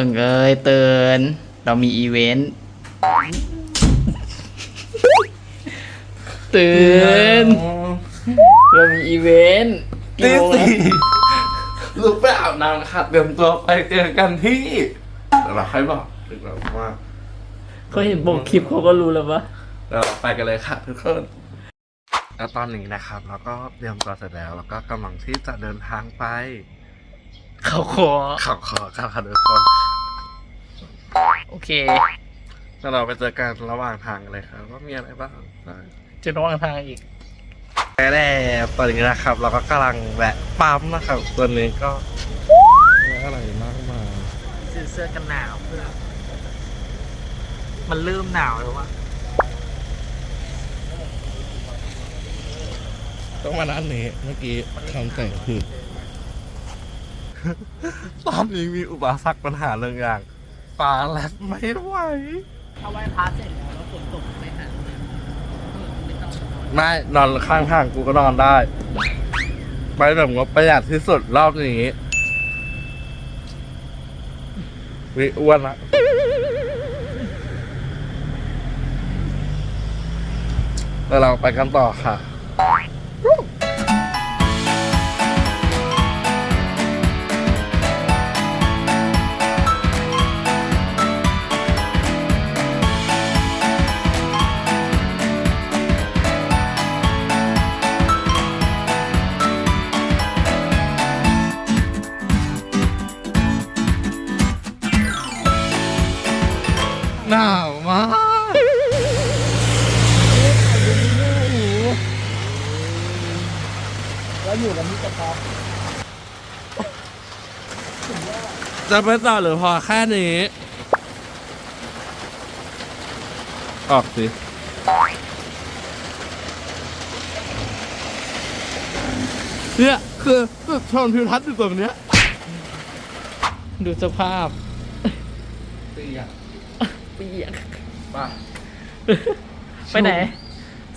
ตึงเอ้ยเตือนเรามีอีเวนต์ตื่นเรามีอีเวนต์ตีกี่โมงสี่แล้วลุกไปอาบน้ำค่ะเตรียมตัวไปเจอกันที่เดี๋ยวเราค่อยบอกดีกว่าว่าเขาเห็นปกคลิปเขาก็รู้แล้วปะเดี๋ยวเราไปกันเลยค่ะทุกคนแล้วตอนนี้นะครับเราก็เตรียมตัวเสร็จแล้ว แล้วก็กำลังที่จะเดินทางไป เขาคอเขาขอครับค่ะทุกคนโอเค แล้วเราไปเจอกันระหว่างทางเลยครับ ว่ามีอะไรบ้างเจะระหว่างทางอีกแต่แล้วตอนนี้นะครับ เราก็กำลังแวะปั๊มนะครับตัวนี้ก็อะไรมากมายซื้อเสื้อกันหนาวเพื่อมันเริ่มหนาวแล้ววะต้องมาร้านนี้เมื่อกี้คำแต่งผิด ตอนนี้มีอุปสรรคปัญหาเรื่องอย่างฟ้าแลบไม่ไหวถ้าไหว้พระเสร็จแล้วแล้วฝนตกไม่หนาวไม่ต้องนอนไม่นอนข้างทางกูก็นอนได้ ไปแบบงบประหยัดที่สุดรอบนี้วิอ้วนละแล้วเราไปกันต่อค่ะ จะไปต่อหรือพอแค่นี้ ออกสิเนี่ยคือชมทิวทัศน์อยู่ตรงเนี้ย ดูสภาพเปียกเปียกป่ะไปไหน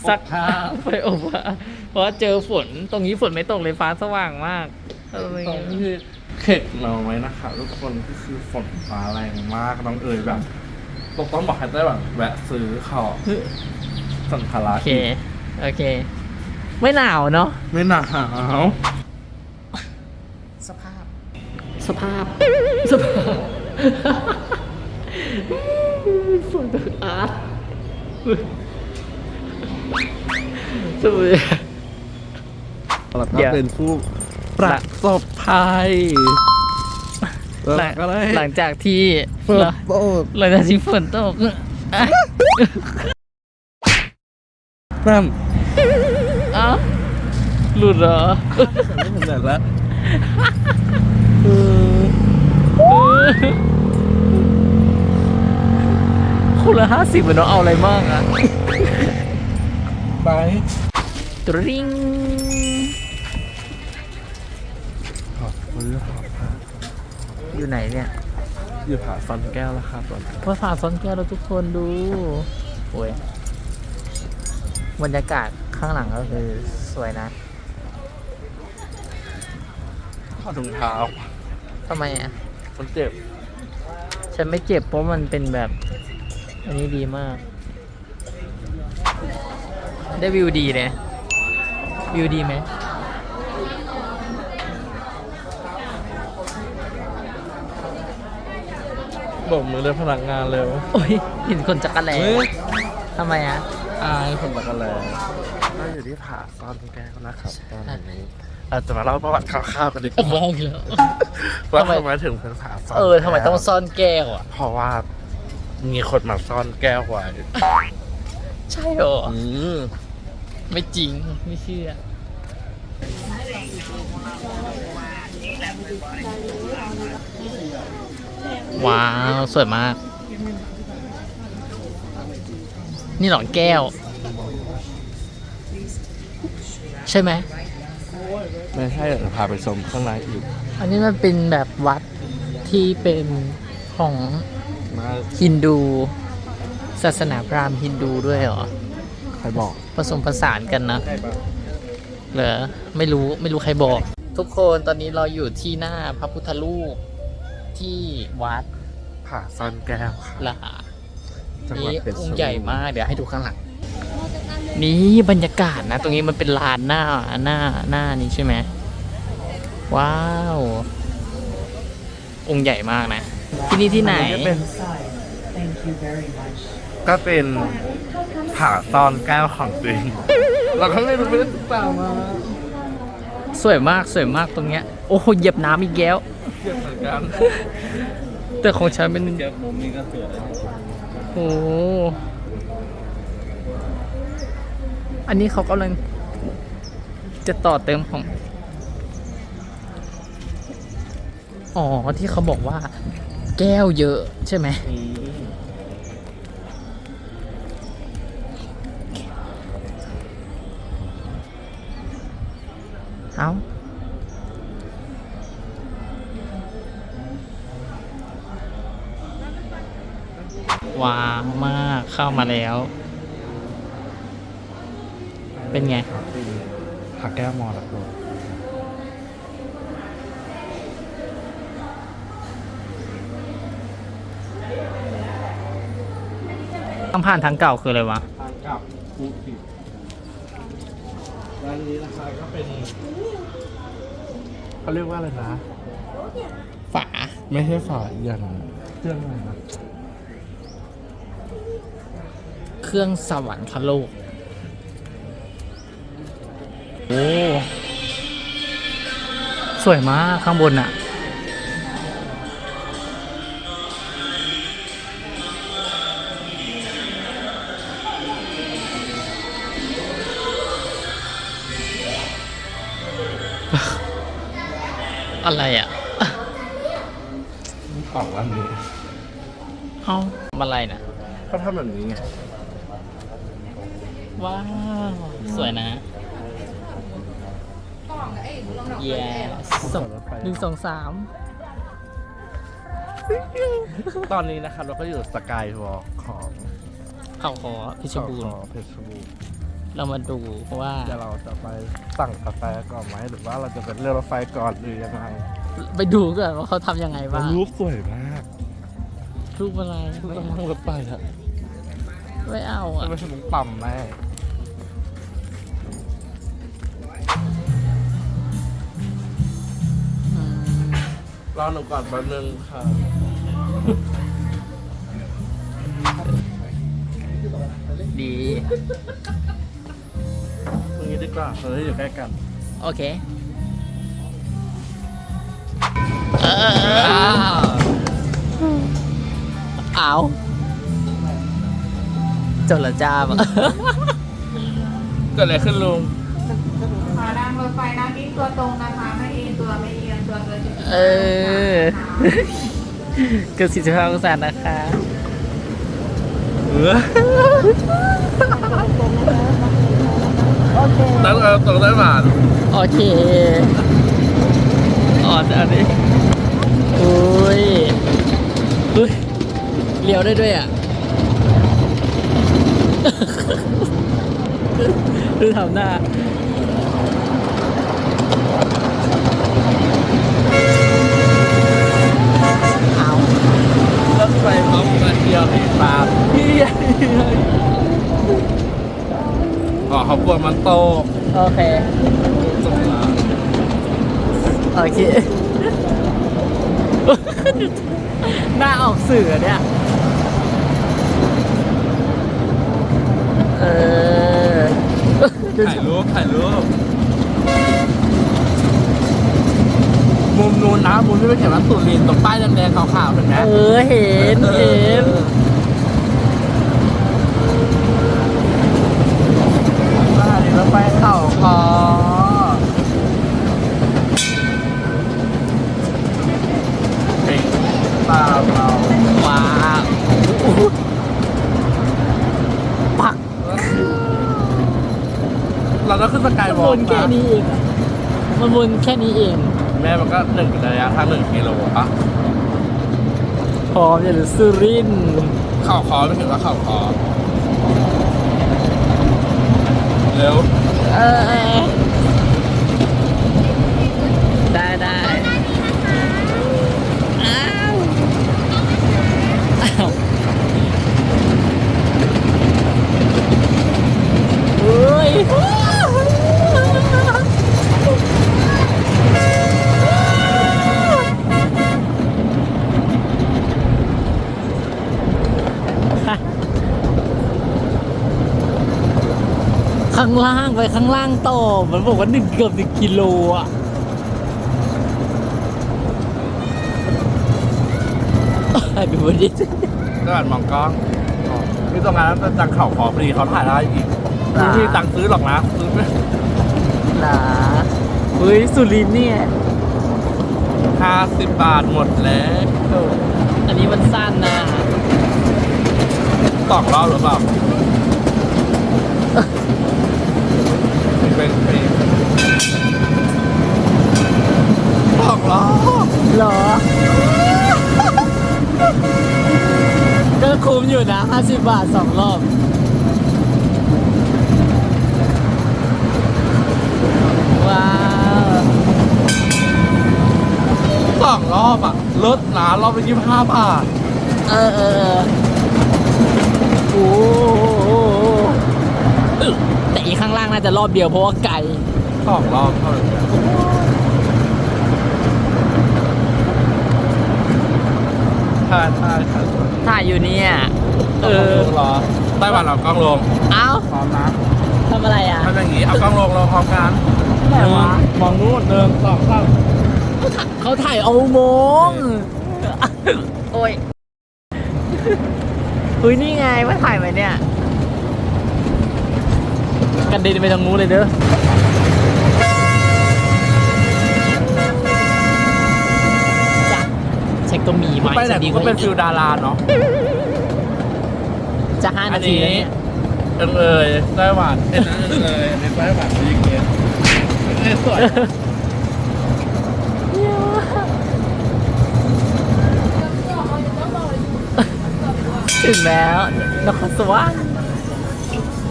สักอบผ้าไปอบผ้าเพราะว่าเจอฝนตรงนี้ฝนไม่ตกเลยฟ้าสว่างมากอะไรตรงเงี้ยที่ เข็ดเราไว้นะคะทุกคนที่คือฝนฟ้าแรงมากน้องเอ๋ยแบบต้องต้องบอกให้ได้แบบแวะซื้อของสัมภาระโอเค โอเค ไม่หนาวเนาะ ไม่หนาวสภาพ สภาพ สภาพฝนตกอาร์ตสวยแล้วเดี๋ก็ยวเป็นผู้ ประสบภัยหลังก็เลยหลังจากที่ฝนตกหลังจากที่ฝนตกอะนั่นเอ้าหลุดเหรอไม่เห็นแต่ละคนละห้าสิบเนาะเอาอะไรมากอะไปตริง ขอบคุณครับอยู่ไหนเนี่ยอยู่ผาฟันแก้วแล้วครับตอนนี้ว่าฝาซ้อนแก้วเราทุกคนดูโอ้ยบรรยากาศข้างหลังก็คือสวยนะข้อถุงเท้าทำไมอะ มันเจ็บฉันไม่เจ็บเพราะมันเป็นแบบ อันนี้ดีมาก ได้วิวดีเลย วิวดีไหม บอกมือเลยพนักงานเร็วโอ้ยเห็นคนจักรแลเฮ้ยทำไมอะ อายผมตะกันแล้วก็อยู่ที่ผาซ่อนแก้วนะครับตอนนี้อาจจะมาเล่าประวัติคร่าวๆกันดีกโอ้ว่าโหอีกแล้วว่าทำไมทำไมถึงเป็นผาซ่อนเออทำไมต้องแก้วซ่อนแก้วอะ เพราะว่ามีคนมาซ่อนแก้วไว้ใช่เหรออืมไม่จริงไม่เชื่อ ว้าว สวยมาก นี่หนอนแก้ว ใช่ไหม ไม่ใช่เดี๋ยวพาไปชมข้างในอีก อันนี้มันเป็นแบบวัดที่เป็นของมาฮินดู ศาสนาพราหมณ์ฮินดูด้วยเหรอ ใครบอกผสมผสานกันนะ เหรอ ไม่รู้ ไม่รู้ใครบอก ทุกคนตอนนี้เราอยู่ที่หน้าพระพุทธรูป ที่วัดผาซ่อนแก้วค่ะละจังหวัดนี่เพชรอบูงรค์ณ์ใหญ่มากเดี๋ยวให้ดูข้างหลัง นี่บรรยากาศนะ ตรงนี้มันเป็นลานหน้าหน้าหน้านี้ใช่ไหมว้าว องค์ใหญ่มากนะ ที่นี่ที่ไหนก็เป็น Thank you very much. ก็เป็นผาซ่อนแก้วของจริงเราก็ไม่รู้ไม่ได้ติดตามมา สวยมากสวยมากตรงเนี้ย โอ้โหเหยียบน้ำอีกแล้ว เยอะเหมือนกันแต่ของฉันเป็นเก็บมุมนี้ก็สวยโอ้อันนี้เขากำลังจะต่อเติมของ อ๋อที่เขาบอกว่า แก้วเยอะใช่ไหมเอา ว้าวมากเข้ามาแล้ว เป็นไงผาแก้วมอลักโลต้องผ่านทางเก่าคืออะไรวะ ทางกลับภูทิร้านนี้นะคะก็เป็นเขาเรียกว่าอะไรนะ ฝา ไม่ใช่ฝาอีกอย่างหนึ่งเครื่องอะไรนะ เครื่องสวรรคโลก โอ้ สวยมากข้างบนอะอะไรอะกล่องร้านนี้เอ้าอะไรนะเขาทำแบบนี้ไง ว้าว สวยนะ yes สองหนึ่งสองสามตอนนี้นะครับเราก็อยู่สกายวอล์กของเข่าคอพิชรบูรณ์ของเพชรบูรณ์เรามาดูว่าเดี๋ยวเราจะไปสั่งกาแฟก่อนไหมหรือว่าเราจะเป็นเรือรถไฟก่อนหรือยังไง ไปดูก่อนว่าเขาทำยังไงบ้างรูปสวยมากรูปอะไรไม่ต้องนั่งรถไฟอะไม่เอาอะไม่ใช่มึงปั๊มแม่ อหนูก่อนแป๊บนึงค่ะ ดี ตรงนี้ดีกว่าเราได้อยู่ใกล้กัน โอเคเออเอาจดละจ้าบ เกิดอะไรขึ้นลุงขานั่งรถไฟนั่งนิ่งตัวตรงนะคะ ไม่เอ็นตัวไม่เอียงตัวเกินจุด เออเกือบสี่สิบห้าองศานะคะเออตั้งเอาตรงได้หวานโอเคอ๋อแต่อันนี้อุ้ยเฮ้ยเลี้ยวได้ด้วยอะ ดูทำหน้าเอา รถไฟพร้อมมาเที่ยวที่ฟาร์มอ๋อเขากลั วมันโตกโอเคสงสารโอเค หน้าออกสื่ออะเนี่ย เออถ่ายรูปถ่ายรูปมุมนู้นนะมุมที่ไม่เขียนว่าสุรินทร์ตรงป้ายแดงๆขาวๆเห็นไหมเออ เห็น เห็นบ้านนี้รถ ไฟเข่าคอเพลงตาเราว้าปัก เราก็ขึ้นสกายวอล์กนแค่นี้เองมันวนแค่นี้เอง แม่มันก็หนึ่งระยะทางหนึ่งกิโลปะพร้อมจะหรือสุรินทร์เข่าคอไม่ถึงว่าเข่าคอ เร็ว เออเออได้ได้อ้าวางล่างไปข้างล่างต่อมันบอกว่าหนึ่งเกือบหนึ่งกิโลอะดูมันดิก็อ่านมองกล้องมีตรงนั้นเป็นจังเข่าขอพอดีเขาถ่ายได้อีกไม่มีตังค์ซื้อหรอกนะซื้อไม่หลาเฮ้ยสุรินทร์เนี่ยห้าสิบบาทหมดแล้ว อันนี้มันสั้นนะสองรอบหรือเปล่าเป็นเป็น สองรอบเหรอ ก็คุ้มอยู่นะ 50 บาทสองรอบ ว้าวสองรอบอะลดนะรอบละยี่สิบห้าบาท เออเออเออโอ้โหอึ๊ะแต่อีกข้างล่างน่าจะรอบเดียวเพราะว่าไกล สองรอบเท่าไหร่เนี่ ใช่ใช่ใช่ถ่ายอยู่เนี่ยเออลงเหรอไต้หวันเอากล้องลงเอ้าพร้อมนะทำอะไรอะทำอย่างนี้เอากล้องลงเราพร้อมกันไหนวะมองนู้นเดินสองสามเขาถ่ายเอาอุโมงค์โอ้ยเฮ้ยนี่ไงว่าถ่ายไหมเนี่ยกันเด็นไปทางนู้นเลยเด้อ ก็มีไหมไปไหนจะดีกูก็เป็นฟิลดาราเนาะจะห้านาทีแล้วเนี่ยเอิงเอยไต้หวันเอ็นเอิงเอยในไต้หวันเป็นอย่างเงี้ยเอ้ยสวยถึงแล้วนครสวรรค์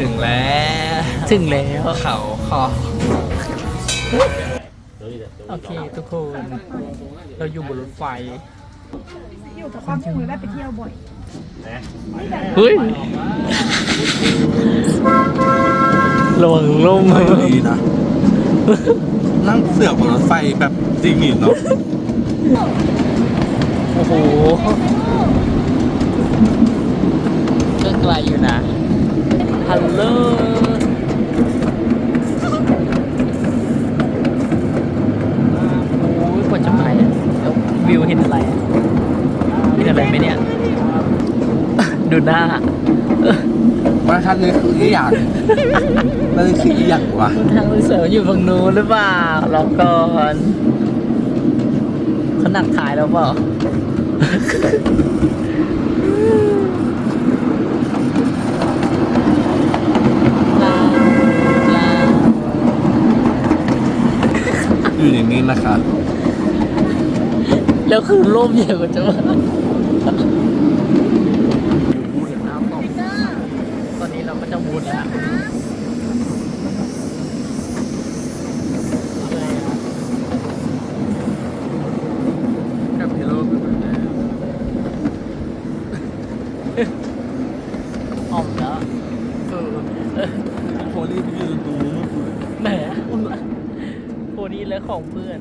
ถึงแล้วถึงแล้ว เขาคอโอเคทุกคน เราอยู่บนรถไฟ อยู่กับความสุขได้ไปเที่ยวบ่อยเฮ้ยระวังล่มดีนะ นั่งเสือกบนรถไฟแบบจริงอีกเนาะ โอ้โหก็ไกลอยู่นะ ฮัลโหลโอ้ยกว่าจะไปอะแล้ววิวเห็นอะไรอะเห็นอะไรไหมเนี่ย ดูหน้า มาทันนี้คืออีหยังนั่นคืออีหยังวะทางเสิร์ชอยู่ฝั่งนู้นหรือเปล่ารองก่อนเขาหนักถ่ายแล้วเปล่าอยู่อย่างนี้นะคะ แล้วคือร่มใหญ่กว่าจะว่าตอนนี้เราก็จะมุดแล้ว กับพิโล ออมแล้วเออเออ โคลี่ไปยืนตรงนู้น แหม โคนี้เลยของเพื่อน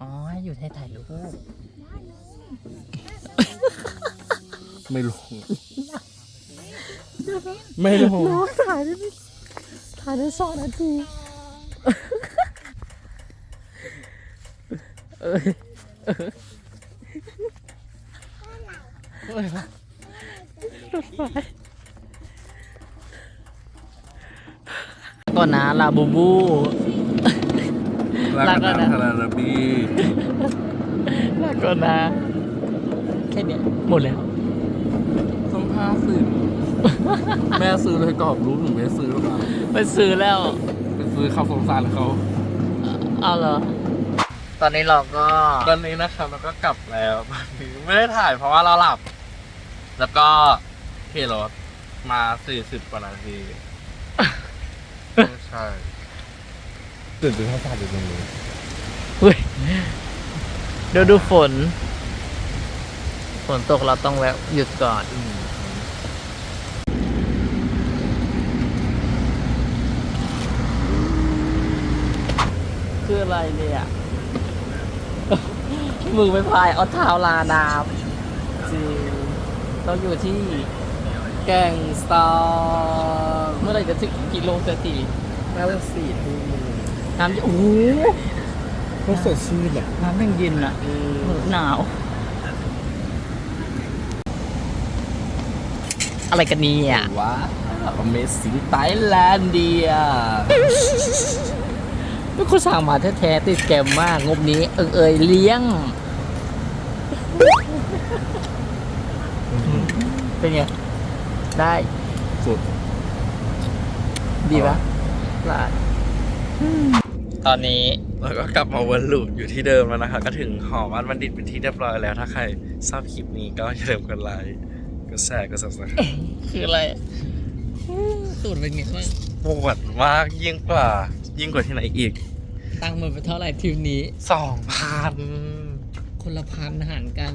อ๋อ อยู่ไทยถ่ายรูปไม่ลง ไม่ลงถ่ายได้ไม่ถ่ายได้สองนาทีเออเออรถไฟ อนนะลาบูบูลากันนะฮาราราบีลาก่อนนะ แค่เนี้ยหมดแล้ว ต้องห้าสิบแม่ซื้อเลยกรอบรู้หนูไม่ซื้อหรอกนะไปซื้อแล้ว ไปซื้อเขาสงสารเขา เอาเหรอ ตอนนี้เราก็ ตอนนี้นะครับเราก็กลับแล้วตอนนี้ไม่ได้ถ่ายเพราะว่าเราหลับ แล้วก็ขี่รถมาสี่สิบกว่านาทีใช่ตื่นเต้นท่าอยู่ตรงนี้เฮ้ยเดี๋ยวดูฝน ฝนตกเราต้องแวะหยุดก่อน คืออะไรเนี่ยมึงไปพายเอาเท้าลาน้ำจริงเราอยู่ที่แกงสตาร์เมื่อไหร่จะถึงกิโลเตอร์ตี น่าจะสี่ทุ่มน้ำโอ้โหก็สดชื่นแหละน้ำแม่งเย็นอะหนาว อะไรกันเนี่ยว้าว Amazing Thailand เดียไม่คุณสั่งมาแท้ๆติดแกมมาก งบนี้ เอิงเอยเลี้ยง เป็นไง ได้ สุด ดีปะ ลาดตอนนี้แล้วก็กลับมาวนลูปอยู่ที่เดิมแล้วนะคะ ก็ถึงหอบ้านบัณฑิตเป็นที่เรียบร้อยแล้ว ถ้าใครชอบคลิปนี้ก็อย่าลืมกดไลค์กดแชร์กด subscribe คืออะไรสูตรเป็นไงบ้างปวดมากยิ่งกว่า ยิ่งกว่าที่ไหนอีก ตังค์หมดไปเท่าไหร่ทีมนี้สองพันคนละพันหารกัน